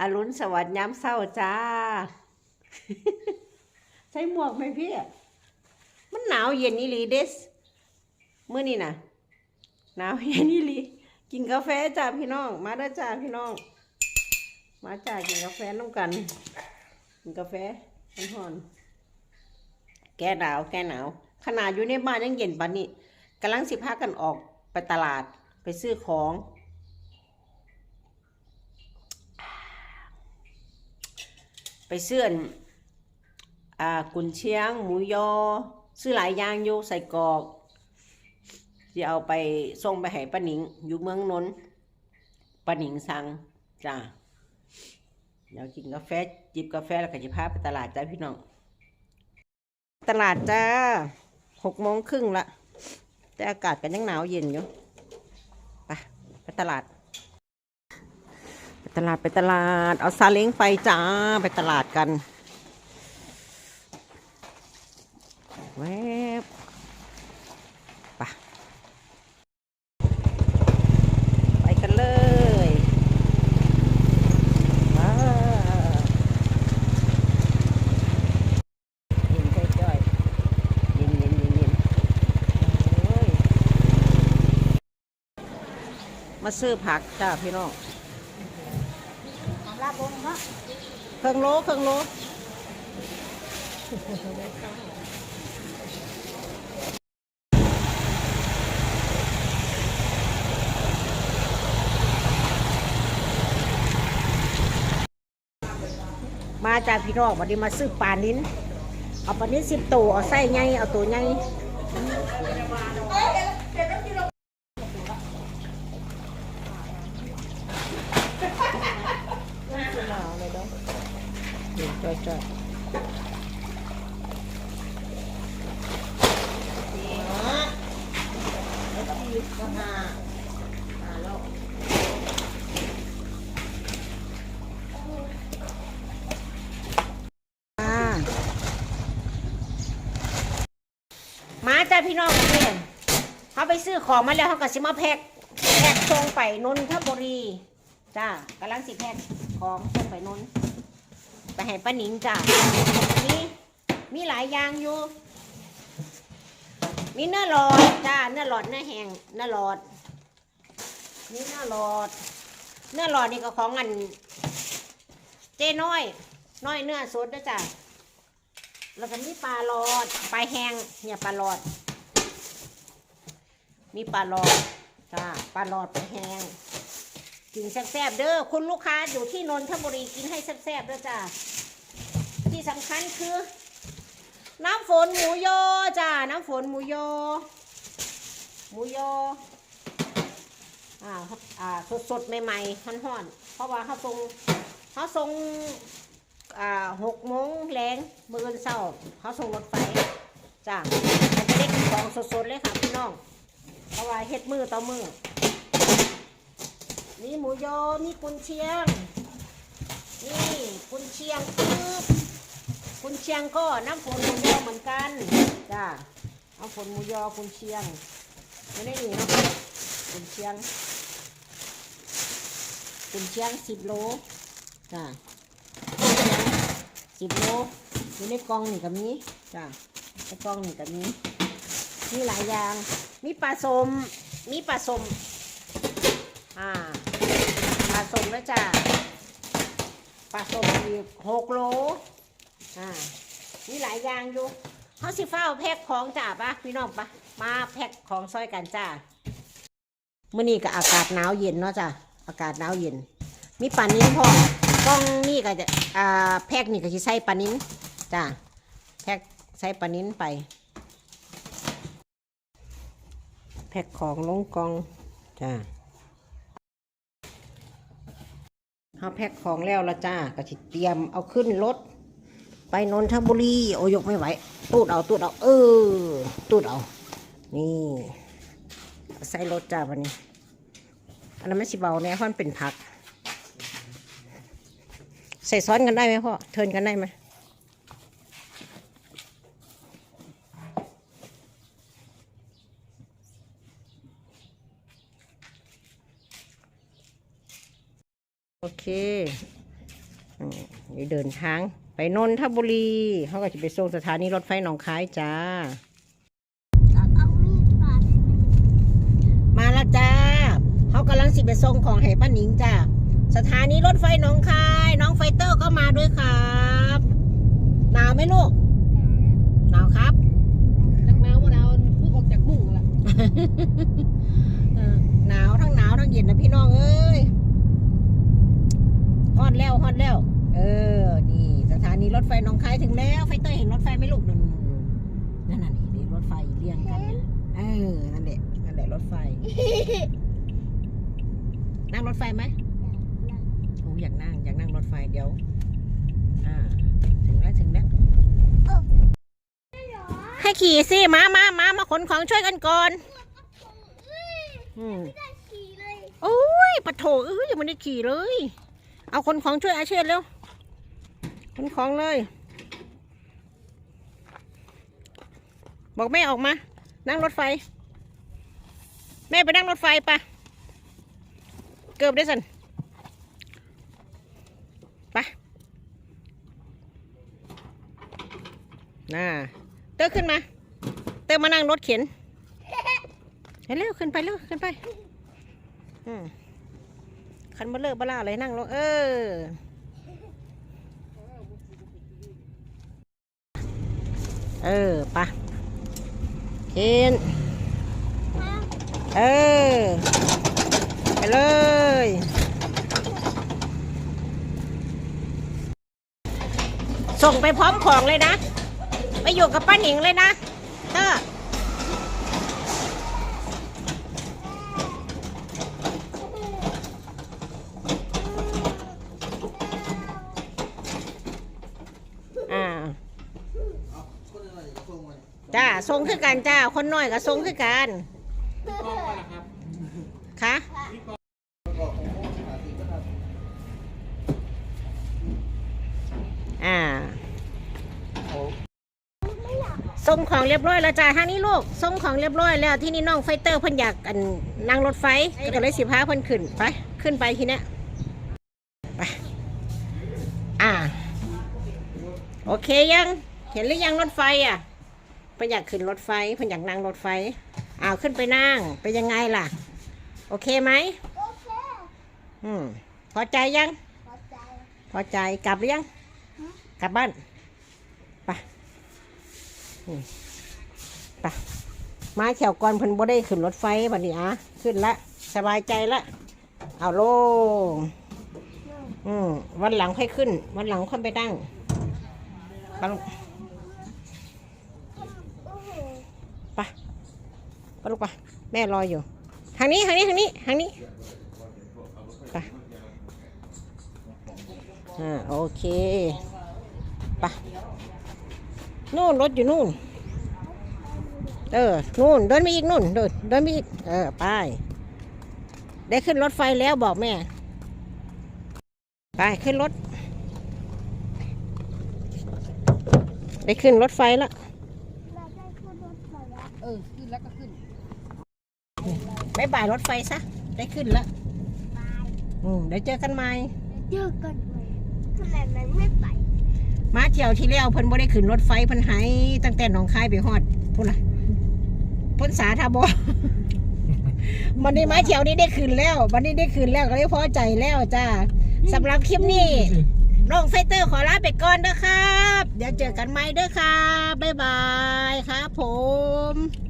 อรุณสวัสดิ์ย้ำเศร้าจ้าใส่หมวกไหมพี่ มันหนาวเย็นนี่ลีเดสเมื่อนี่นะหนาวเย็นนี่ลีกินกาแฟจ้าพี่น้อง มาเด้จ้าพี่น้อง มาจ้ากินกาแฟน้องกัน กินกาแฟขันหอน แก้หนาว แก้หนาว ขนาดอยู่ในบ้านยังเย็นปานนี้กำลังสิพากันออกไปตลาดไปซื้อของ ไปเสื่อนอ่ากุนเชียง หมูยอ ซื้อหลายอย่างอยู่ใส่กรอกจะเอาไปส่งไปให้ป้าหนิง อยู่เมืองนนท์ป้าหนิงสั่งจ้าเดี๋ยวกินกาแฟจิบกาแฟแล้วก็จะพาไปตลาดจ้าพี่น้อง ตลาดจ้าหกโมงครึ่งละแต่อากาศก็ยังหนาวเย็นอยู่ ไป ไปตลาด ตลาดไปตลาด เอาซาเล้งไปจ้าไปตลาดกัน แวบไปไปกันเลยว้าวเย็นจ้อยๆเย็นเย็นเย็นเย็นโอ้ยมาซื้อผักจ้าพี่น้อง ลาบงเนาะเครื่องโลเครื่องโลมาจากพี่น้องวันนี้มาซื้อปลานิ้นเอาปลานิ้นสิบตัวเอาไส้ไงเอาตัวไงเดี๋ยวจ้อยๆอ่ามาจ้าพี่น้องนเนี่ยเขาไปซื้อของมาแล้วเขาก็สิมาแพ็คแพ็คส่งไปนนทบุรีจ้ากำลังสิแพ็คของส่งไปนนท ไปให้ป้าหนิงจ้ามีมีหลายอย่างอยู่ มีเนื้อหลอดจ้าเนื้อหลอดเนื้อแห้งเนื้อหลอดนี่เนื้อหลอด เนื้อหลอดนี่ก็ของอัน เจ้น้อย น้อยเนื้อสดนะจ้ะแล้วก็มีปลาหลอดปลาแห้งเนี่ยปลาหลอด มีปลาหลอดจ้าปลาหลอดปลาแห้ง กินแซ่บๆเด้อคุณลูกค้าอยู่ที่นนทบุรีกินให้แซ่บๆเด้อจ้าที่สำคัญคือ น้ำฝนหมูยอจ้าน้ำฝนหมูยอหมูยออ่าอ่าสดสดๆใหม่ๆห่อนๆเพราะว่าเขาทรงเขาทรงอ่าหกโมงแรงมืออเศร้าเขาส่งรถไฟจ้าจะได้กินของสดๆเลยค่ะพี่น้องเพราะว่าเฮ็ดมือต่อมือ นี่หมูยอนี่กุนเชียง นี่กุนเชียงปึ๊บคุณเชียงก็น้ำฝนหมูยอเหมือนกัน จ้าน้ำฝนหมูยอคุณเชียงไม่ได้หนีเนาะคุณเชียงคุณเชียงสิบโล จ้าสิบโลอยู่ในกล่องนี่กับนี้จ้าในกล่องนี่กับนี้มีหลายอย่าง มีปลาสม มีปลาสม สมแล้วจ้าปลาสมอีกหกโลอ่ามีหลายอย่างอยู่เขาสิฟ้าแพ็คของจ้าปะพี่น้องปะมาแพ็คของซอยกันจ้าเมื่อนี้ก็อากาศหนาวเย็นเนาะจ้าอากาศหนาวเย็น มีปลานิ้นพอกล้องนี่ก็จะอ่าแพ็คนี่ก็จะใส่ปลานิ้นจ้าแพ็คใส่ปลานิ้นไปแพ็คของลงกล่องจ้า เขาแพ็คของแล้วละจ้าก็สิเตรียมเอาขึ้นรถ ไปนนทบุรีโอยกไม่ไหว ตูดเอาตูดเอา เออ ตูดเอา นี่ ใส่รถจ้าวันนี้ อันนั้นไม่สิเบาแน่เพราะมันเป็นผัก ใส่ซ้อนกันได้ไหมพ่อ เทิร์นกันได้ไหม โอเคอืมนี่เดินทาง ไปนนทบุรีเขาก็จะไปส่งสถานีรถไฟหนองคายจ้าเอามีดปาดให้มันมาและจ้าเขากำลังสิไปส่งของให้ป้าหนิงจ้าสถานีรถไฟหนองคาย น้องไฟเตอร์ก็มาด้วยครับหนาวไหมลูกหนาวครับจากหนาวมาหนาวเพิ่งออกจากมุ้งละเออหนาวทั้งหนาวทั้งเย็นนะพี่น้องเอ้ยฮอ ดแล้วฮอดแล้ว เออ นี่สถานีรถไฟหนองคายถึงแล้ว ไฟเตอร์เห็นรถไฟไหมลูกนั่นนั่นน่ะนี่นี่รถไฟเรียงกันเนี่ยเออ นั่นแหละ นั่นแหละรถไฟ นั่งรถไฟไหมโอ้อยากนั่ง อยากนั่งรถไฟเดี๋ยว อ่า ถึงแล้ว ถึงแล้วให้ขี่สิ มามามามาขนของช่วยกันก่อน อืมได้ขี่เลยโอ้ยปะโถเอ้ยยังไม่ได้ขี่เลย เอาคนของช่วยอาเชษเร็วคนของเลย บอกแม่ออกมา นั่งรถไฟ แม่ไปนั่งรถไฟปะเกือบได้สันไปน่าเตอขึ้นมา เตอมานั่งรถเข็นเร็วขึ้นไปเร็วขึ้นไป อืม คันมาเลิกบ้าล่าเลยนั่งลงเออเออปะเข็นเออ ไปเลยส่งไปพร้อมของเลยนะ ไปอยู่กับป้าหนิงเลยนะเตออาจ้า ทรงคือกันจ้า คนน้อยก็ทรงคือกันคะอ่าส่งของเรียบร้อยแล้วจ้าทางนี้ลูกส่งของเรียบร้อยแล้วที่นี่น้องไฟเตอร์เพิ่นอยากอันนั่งรถไฟก็เลยสิพาเพิ่นขึ้นไปขึ้นไปทีเนี้ยไปอ่า โอเคยัง เห็นหรือยังรถไฟอะ เพิ่นอยากขึ้นรถไฟเพิ่นอยากนั่งรถไฟอ้าวขึ้นไปนั่งเป็นยังไงล่ะ โอเคไหมโอเคอืมพอใจยัง พอใจพอใจกลับหรือยังกลับบ้านไปอืมไปมาแถวก่อนเพิ่นบ่ได้ขึ้นรถไฟบัดนี้อะขึ้นละสบายใจละเอาโลงอืมวันหลังค่อยขึ้น วันหลังค่อยไปนั่งไปลูก โอ้โห ไปไปลูกไปแม่รออยู่ ทางนี้ทางนี้ทางนี้ทางนี้ไปอ่าโอเคไปนู่นรถอยู่นู่น เออ นู่นเดินไปอีกนู่นเดินเดินไปอีก เออไปได้ขึ้นรถไฟแล้วบอกแม่ ไปขึ้นรถ ได้ขึ้นรถไฟแล้ว เราได้ขึ้นรถไฟแล้ว เออ ขึ้นแล้วก็ขึ้นบายบายรถไฟซะ ได้ขึ้นแล้วบายอืมเดี๋ยวเจอกันใหม่ เจอกันไหมทำไมมันไม่ไป มาเที่ยวที่แล้วเพิ่นบ่ได้ขึ้นรถไฟเพิ่นหายตั้งแต่หนองคายไปฮอดพุ่นล่ะพ้นสาทาบวันนี้มาเที่ยวนี้ได้ขึ้นแล้ว วันนี้ได้ขึ้นแล้วก็เลยพอใจแล้วจ้าสำหรับคลิปนี้ น้องไซเตอร์ขอลาไปก่อนนะครับ เดี๋ยวเจอกันใหม่เด้อครับบ๊ายบายครับผม